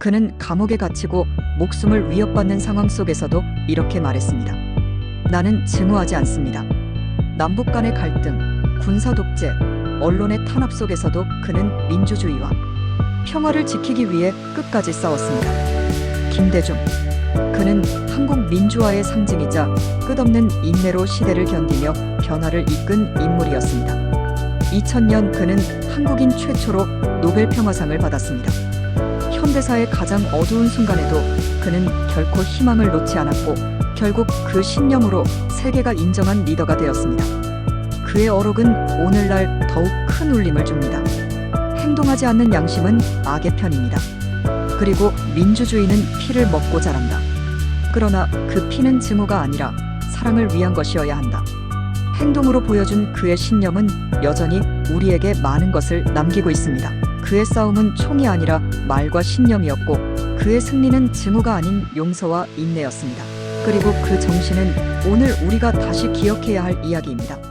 그는 감옥에 갇히고 목숨을 위협받는 상황 속에서도 이렇게 말했습니다. 나는 증오하지 않습니다. 남북 간의 갈등, 군사 독재, 언론의 탄압 속에서도 그는 민주주의와 평화를 지키기 위해 끝까지 싸웠습니다. 김대중. 그는 한국 민주화의 상징이자 끝없는 인내로 시대를 견디며 변화를 이끈 인물이었습니다. 2000년 그는 한국인 최초로 노벨 평화상을 받았습니다. 현대사의 가장 어두운 순간에도 그는 결코 희망을 놓지 않았고 결국 그 신념으로 세계가 인정한 리더가 되었습니다. 그의 어록은 오늘날 더욱 큰 울림을 줍니다. 행동하지 않는 양심은 악의 편입니다. 그리고 민주주의는 피를 먹고 자란다. 그러나 그 피는 증오가 아니라 사랑을 위한 것이어야 한다. 행동으로 보여준 그의 신념은 여전히 우리에게 많은 것을 남기고 있습니다. 그의 싸움은 총이 아니라 말과 신념이었고 그의 승리는 증오가 아닌 용서와 인내였습니다. 그리고 그 정신은 오늘 우리가 다시 기억해야 할 이야기입니다.